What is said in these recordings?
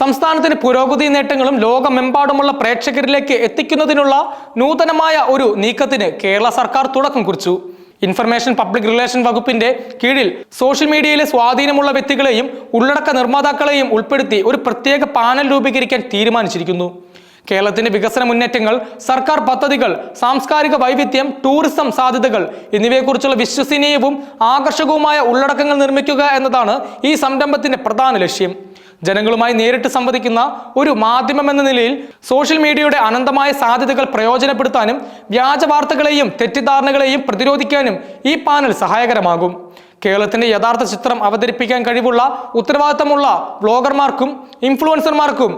സംസ്ഥാനത്തിന് പുരോഗതി നേട്ടങ്ങളും ലോകമെമ്പാടുമുള്ള പ്രേക്ഷകരിലേക്ക് എത്തിക്കുന്നതിനുള്ള നൂതനമായ ഒരു നീക്കത്തിന് കേരള സർക്കാർ തുടക്കം കുറിച്ചു. ഇൻഫർമേഷൻ പബ്ലിക് റിലേഷൻ വകുപ്പിന്റെ കീഴിൽ സോഷ്യൽ മീഡിയയിലെ സ്വാധീനമുള്ള വ്യക്തികളെയും ഉള്ളടക്ക നിർമ്മാതാക്കളെയും ഉൾപ്പെടുത്തി ഒരു പ്രത്യേക പാനൽ രൂപീകരിക്കാൻ തീരുമാനിച്ചിരിക്കുന്നു. കേരളത്തിന്റെ വികസന മുന്നേറ്റങ്ങൾ സർക്കാർ പദ്ധതികൾ സാംസ്കാരിക വൈവിധ്യം ടൂറിസം സാധ്യതകൾ എന്നിവയെക്കുറിച്ചുള്ള വിശ്വസനീയവും ആകർഷകവുമായ ഉള്ളടക്കങ്ങൾ നിർമ്മിക്കുക എന്നതാണ് ഈ സംരംഭത്തിന്റെ പ്രധാന ലക്ഷ്യം. ജനങ്ങളുമായി നേരിട്ട് സംവദിക്കുന്ന ഒരു മാധ്യമം എന്ന നിലയിൽ സോഷ്യൽ മീഡിയയുടെ അനന്തമായ സാധ്യതകൾ പ്രയോജനപ്പെടുത്താനും വ്യാജ വാർത്തകളെയും തെറ്റിദ്ധാരണകളെയും പ്രതിരോധിക്കാനും ഈ പാനൽ സഹായകരമാകും. കേരളത്തിന്റെ യഥാർത്ഥ ചിത്രം അവതരിപ്പിക്കാൻ കഴിവുള്ള ഉത്തരവാദിത്തമുള്ള വ്ളോഗർമാർക്കും ഇൻഫ്ലുവൻസർമാർക്കും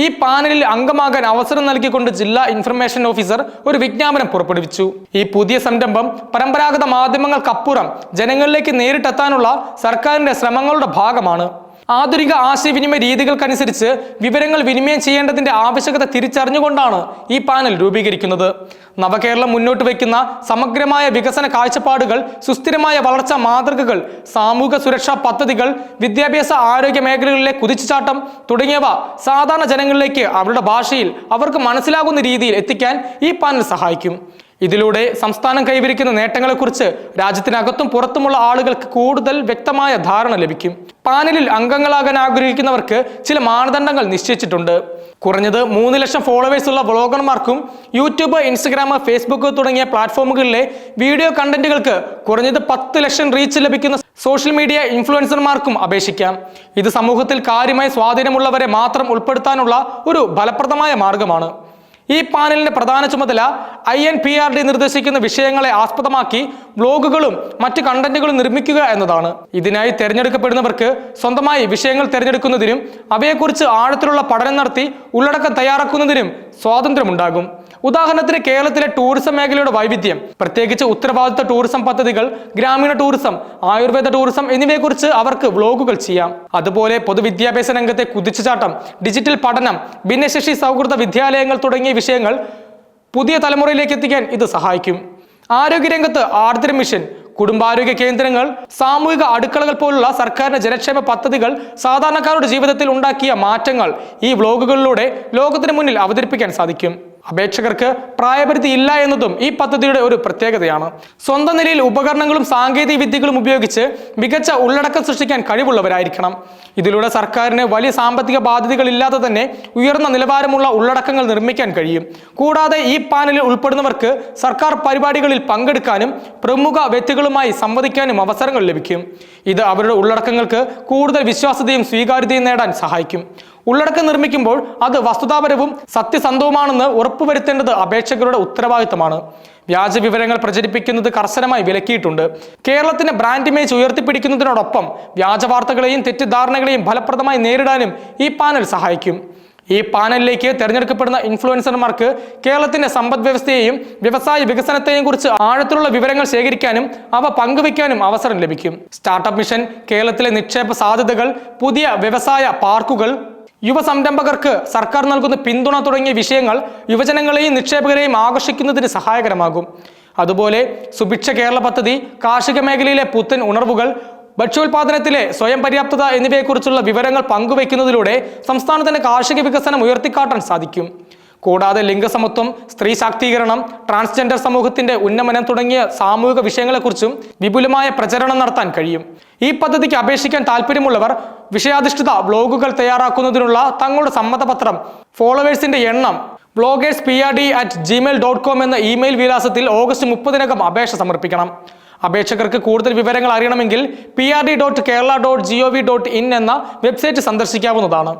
ഈ പാനലിൽ അംഗമാകാൻ അവസരം നൽകിക്കൊണ്ട് ജില്ലാ ഇൻഫർമേഷൻ ഓഫീസർ ഒരു വിജ്ഞാപനം പുറപ്പെടുവിച്ചു. ഈ പുതിയ സംരംഭം പരമ്പരാഗത മാധ്യമങ്ങൾക്കപ്പുറം ജനങ്ങളിലേക്ക് നേരിട്ടെത്താനുള്ള സർക്കാരിന്റെ ശ്രമങ്ങളുടെ ഭാഗമാണ്. ആധുനിക ആശയവിനിമയ രീതികൾക്കനുസരിച്ച് വിവരങ്ങൾ വിനിമയം ചെയ്യേണ്ടതിന്റെ ആവശ്യകത തിരിച്ചറിഞ്ഞുകൊണ്ടാണ് ഈ പാനൽ രൂപീകരിക്കുന്നത്. നവകേരളം മുന്നോട്ട് വയ്ക്കുന്ന സമഗ്രമായ വികസന കാഴ്ചപ്പാടുകൾ സുസ്ഥിരമായ വളർച്ചാ മാതൃകകൾ സാമൂഹ്യ സുരക്ഷാ പദ്ധതികൾ വിദ്യാഭ്യാസ ആരോഗ്യ മേഖലകളിലെ കുതിച്ചുചാട്ടം തുടങ്ങിയവ സാധാരണ ജനങ്ങളിലേക്ക് അവരുടെ ഭാഷയിൽ അവർക്ക് മനസ്സിലാകുന്ന രീതിയിൽ എത്തിക്കാൻ ഈ പാനൽ സഹായിക്കും. ഇതിലൂടെ സംസ്ഥാനം കൈവരിക്കുന്ന നേട്ടങ്ങളെക്കുറിച്ച് രാജ്യത്തിനകത്തും പുറത്തുമുള്ള ആളുകൾക്ക് കൂടുതൽ വ്യക്തമായ ധാരണ ലഭിക്കും. പാനലിൽ അംഗങ്ങളാകാൻ ആഗ്രഹിക്കുന്നവർക്ക് ചില മാനദണ്ഡങ്ങൾ നിശ്ചയിച്ചിട്ടുണ്ട്. കുറഞ്ഞത് മൂന്ന് ലക്ഷം ഫോളോവേഴ്സ് ഉള്ള വ്ളോഗർമാർക്കും യൂട്യൂബ് ഇൻസ്റ്റഗ്രാം ഫേസ്ബുക്ക് തുടങ്ങിയ പ്ലാറ്റ്ഫോമുകളിലെ വീഡിയോ കണ്ടന്റുകൾക്ക് കുറഞ്ഞത് പത്ത് ലക്ഷം റീച്ച് ലഭിക്കുന്ന സോഷ്യൽ മീഡിയ ഇൻഫ്ലുവൻസർമാർക്കും അപേക്ഷിക്കാം. ഇത് സമൂഹത്തിൽ കാര്യമായ സ്വാധീനമുള്ളവരെ മാത്രം ഉൾപ്പെടുത്താനുള്ള ഒരു ഫലപ്രദമായ മാർഗമാണ്. ഈ പാനലിന്റെ പ്രധാന ചുമതല I N P R D നിർദ്ദേശിക്കുന്ന വിഷയങ്ങളെ ആസ്പദമാക്കി ബ്ലോഗുകളും മറ്റ് കണ്ടന്റുകളും നിർമ്മിക്കുക എന്നതാണ്. ഇതിനായി തിരഞ്ഞെടുക്കപ്പെടുന്നവർക്ക് സ്വന്തമായി വിഷയങ്ങൾ തിരഞ്ഞെടുക്കുന്നതിനും അവയെക്കുറിച്ച് ആഴത്തിലുള്ള പഠനം നടത്തി ഉള്ളടക്കം തയ്യാറാക്കുന്നതിനും സ്വാതന്ത്ര്യമുണ്ടാകും. ഉദാഹരണത്തിന് കേരളത്തിലെ ടൂറിസം മേഖലയുടെ വൈവിധ്യം പ്രത്യേകിച്ച് ഉത്തരവാദിത്ത ടൂറിസം പദ്ധതികൾ ഗ്രാമീണ ടൂറിസം ആയുർവേദ ടൂറിസം എന്നിവയെക്കുറിച്ച് അവർക്ക് വ്ലോഗുകൾ ചെയ്യാം. അതുപോലെ പൊതുവിദ്യാഭ്യാസ രംഗത്തെ കുതിച്ചുചാട്ടം ഡിജിറ്റൽ പഠനം ഭിന്നശേഷി സൗഹൃദ വിദ്യാലയങ്ങൾ തുടങ്ങിയ വിഷയങ്ങൾ പുതിയ തലമുറയിലേക്ക് എത്തിക്കാൻ ഇത് സഹായിക്കും. ആരോഗ്യരംഗത്ത് ആർദ്ര മിഷൻ കുടുംബാരോഗ്യ കേന്ദ്രങ്ങൾ സാമൂഹിക അടുക്കളകൾ പോലുള്ള സർക്കാരിന്റെ ജനക്ഷേമ പദ്ധതികൾ സാധാരണക്കാരുടെ ജീവിതത്തിൽ ഉണ്ടാക്കിയ മാറ്റങ്ങൾ ഈ വ്ലോഗുകളിലൂടെ ലോകത്തിന് മുന്നിൽ അവതരിപ്പിക്കാൻ സാധിക്കും. അപേക്ഷകർക്ക് പ്രായപരിധി ഇല്ല എന്നതും ഈ പദ്ധതിയുടെ ഒരു പ്രത്യേകതയാണ്. സ്വന്തം നിലയിൽ ഉപകരണങ്ങളും സാങ്കേതിക വിദ്യകളും ഉപയോഗിച്ച് മികച്ച ഉള്ളടക്കം സൃഷ്ടിക്കാൻ കഴിവുള്ളവരായിരിക്കണം. ഇതിലൂടെ സർക്കാരിന് വലിയ സാമ്പത്തിക ബാധ്യതകളില്ലാതെ തന്നെ ഉയർന്ന നിലവാരമുള്ള ഉള്ളടക്കങ്ങൾ നിർമ്മിക്കാൻ കഴിയും. കൂടാതെ ഈ പാനലിൽ ഉൾപ്പെടുന്നവർക്ക് സർക്കാർ പരിപാടികളിൽ പങ്കെടുക്കാനും പ്രമുഖ വ്യക്തികളുമായി സംവദിക്കാനും അവസരങ്ങൾ ലഭിക്കും. ഇത് അവരുടെ ഉള്ളടക്കങ്ങൾക്ക് കൂടുതൽ വിശ്വാസ്യതയും സ്വീകാര്യതയും നേടാൻ സഹായിക്കും. ഉള്ളടക്കം നിർമ്മിക്കുമ്പോൾ അത് വസ്തുതാപരവും സത്യസന്ധവുമാണെന്ന് ഉറപ്പുവരുത്തേണ്ടത് അപേക്ഷകരുടെ ഉത്തരവാദിത്തമാണ്. വ്യാജ വിവരങ്ങൾ പ്രചരിപ്പിക്കുന്നത് കർശനമായി വിലക്കിയിട്ടുണ്ട്. കേരളത്തിന്റെ ബ്രാൻഡ് ഇമേജ് ഉയർത്തിപ്പിടിക്കുന്നതിനോടൊപ്പം വ്യാജ വാർത്തകളെയും തെറ്റിദ്ധാരണകളെയും ഫലപ്രദമായി നേരിടാനും ഈ പാനൽ സഹായിക്കും. ഈ പാനലിലേക്ക് തിരഞ്ഞെടുക്കപ്പെടുന്ന ഇൻഫ്ലുവൻസർമാർക്ക് കേരളത്തിന്റെ സമ്പദ് വ്യവസ്ഥയെയും വ്യവസായ വികസനത്തെയും കുറിച്ച് ആഴത്തിലുള്ള വിവരങ്ങൾ ശേഖരിക്കാനും അവ പങ്കുവയ്ക്കാനും അവസരം ലഭിക്കും. സ്റ്റാർട്ടപ്പ് മിഷൻ കേരളത്തിലെ നിക്ഷേപ സാധ്യതകൾ പുതിയ വ്യവസായ പാർക്കുകൾ യുവ സംരംഭകർക്ക് സർക്കാർ നൽകുന്ന പിന്തുണ തുടങ്ങിയ വിഷയങ്ങൾ യുവജനങ്ങളെയും നിക്ഷേപകരെയും ആകർഷിക്കുന്നതിന് സഹായകരമാകും. അതുപോലെ സുഭിക്ഷ കേരള പദ്ധതി കാർഷിക മേഖലയിലെ പുത്തൻ ഉണർവുകൾ ഭക്ഷ്യോൽപാദനത്തിലെ സ്വയം പര്യാപ്തത എന്നിവയെക്കുറിച്ചുള്ള വിവരങ്ങൾ പങ്കുവയ്ക്കുന്നതിലൂടെ സംസ്ഥാനത്തിന്റെ കാർഷിക വികസനം ഉയർത്തിക്കാട്ടാൻ സാധിക്കും. കൂടാതെ ലിംഗസമത്വം സ്ത്രീ ശാക്തീകരണം ട്രാൻസ്ജെൻഡർ സമൂഹത്തിന്റെ ഉന്നമനം തുടങ്ങിയ സാമൂഹിക വിഷയങ്ങളെക്കുറിച്ചും വിപുലമായ പ്രചരണം നടത്താൻ കഴിയും. ഈ പദ്ധതിക്ക് അപേക്ഷിക്കാൻ താല്പര്യമുള്ളവർ വിഷയാധിഷ്ഠിത ബ്ലോഗുകൾ തയ്യാറാക്കുന്നതിനുള്ള തങ്ങളുടെ സമ്മതപത്രം ഫോളോവേഴ്സിന്റെ എണ്ണം bloggers P R D at Gmail dot com എന്ന ഇമെയിൽ വിലാസത്തിൽ ഓഗസ്റ്റ് മുപ്പതിനകം അപേക്ഷ സമർപ്പിക്കണം. അപേക്ഷകർക്ക് കൂടുതൽ വിവരങ്ങൾ അറിയണമെങ്കിൽ P R D dot Kerala dot G O V dot in എന്ന വെബ്സൈറ്റ് സന്ദർശിക്കാവുന്നതാണ്.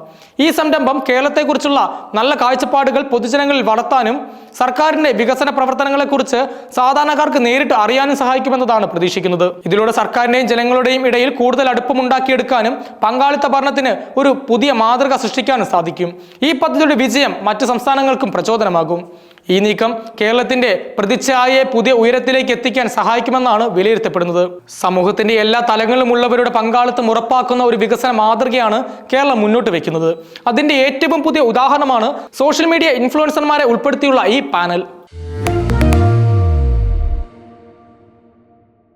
ഈ സംരംഭം കേരളത്തെക്കുറിച്ചുള്ള നല്ല കാഴ്ചപ്പാടുകൾ പൊതുജനങ്ങളിൽ വളർത്താനും സർക്കാരിന്റെ വികസന പ്രവർത്തനങ്ങളെക്കുറിച്ച് സാധാരണക്കാർക്ക് നേരിട്ട് അറിയാനും സഹായിക്കുമെന്നതാണ് പ്രതീക്ഷിക്കുന്നത്. ഇതിലൂടെ സർക്കാരിന്റെയും ജനങ്ങളുടെയും ഇടയിൽ കൂടുതൽ അടുപ്പമുണ്ടാക്കിയെടുക്കാനും പങ്കാളിത്ത ഭരണത്തിന് ഒരു പുതിയ മാതൃക സൃഷ്ടിക്കാനും സാധിക്കും. ഈ പദ്ധതിയുടെ വിജയം മറ്റ് സംസ്ഥാനങ്ങൾക്കും പ്രചോദനമാകും. ഈ നീക്കം കേരളത്തിന്റെ പ്രതിച്ഛായയെ പുതിയ ഉയരത്തിലേക്ക് എത്തിക്കാൻ സഹായിക്കുമെന്നാണ് വിലയിരുത്തപ്പെടുന്നത്. സമൂഹത്തിന്റെ എല്ലാ തലങ്ങളിലുമുള്ളവരുടെ പങ്കാളിത്തം ഉറപ്പാക്കുന്ന ഒരു വികസന മാതൃകയാണ് കേരളം മുന്നോട്ട് വെക്കുന്നത്. അതിന്റെ ഏറ്റവും പുതിയ ഉദാഹരണമാണ് സോഷ്യൽ മീഡിയ ഇൻഫ്ലുവൻസർമാരെ ഉൾപ്പെടുത്തിയുള്ള ഈ പാനൽ.